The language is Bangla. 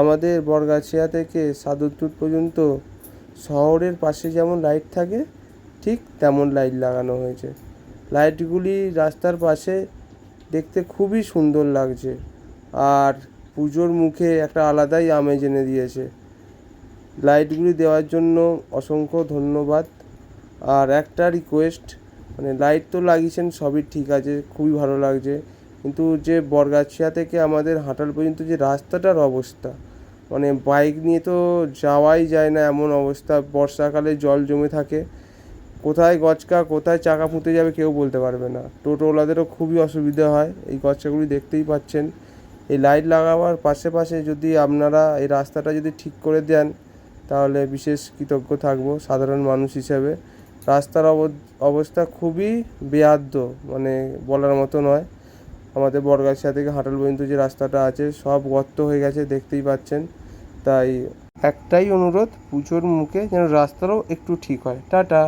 আমাদের বরগাছিয়া থেকে সাদুরটুট পর্যন্ত শহরের পাশে যেমন লাইট থাকে, ঠিক তেমন লাইট লাগানো হয়েছে। লাইটগুলি রাস্তার পাশে দেখতে খুবই সুন্দর লাগছে। আর পুজোর মুখে একটা আলাদাই আমেজ এনে দিয়েছে। লাইটগুলি দেওয়ার জন্য অসংখ্য ধন্যবাদ। আর একটা রিকোয়েস্ট মানে লাইট তো লাগিয়েছেন, সবই ঠিক আছে, খুবই ভালো লাগছে। কিন্তু যে বরগাছিয়া থেকে আমাদের হাঁটাল পর্যন্ত যে রাস্তাটার অবস্থা মানে বাইক নিয়ে তো যাওয়াই যায় না এমন অবস্থা। বর্ষাকালে জল জমে থাকে, কোথায় গচকা, কোথায় চাকা পুঁতে যাবে কেউ বলতে পারবে না। টোটোওয়ালাদেরও খুবই অসুবিধা হয়, এই গচকাগুলি দেখতেই পাচ্ছেন। এই লাইট লাগাবার পাশে পাশে যদি আপনারা এই রাস্তাটা যদি ঠিক করে দেন, তাহলে বিশেষ কৃতজ্ঞ থাকব সাধারণ মানুষ হিসেবে। রাস্তার অব- অবস্থা খুবই বেয়াদ্দ মানে বলার মতো নয়। আমাদের বড়গাছিয়া থেকে হাটাল পর্যন্ত যে রাস্তাটা আছে, সব গর্ত হয়ে গেছে, দেখতেই পাচ্ছেন। তাই একটাই অনুরোধ, পুজোর মুখে যেন রাস্তাটাও একটু ঠিক হয়। টাটা!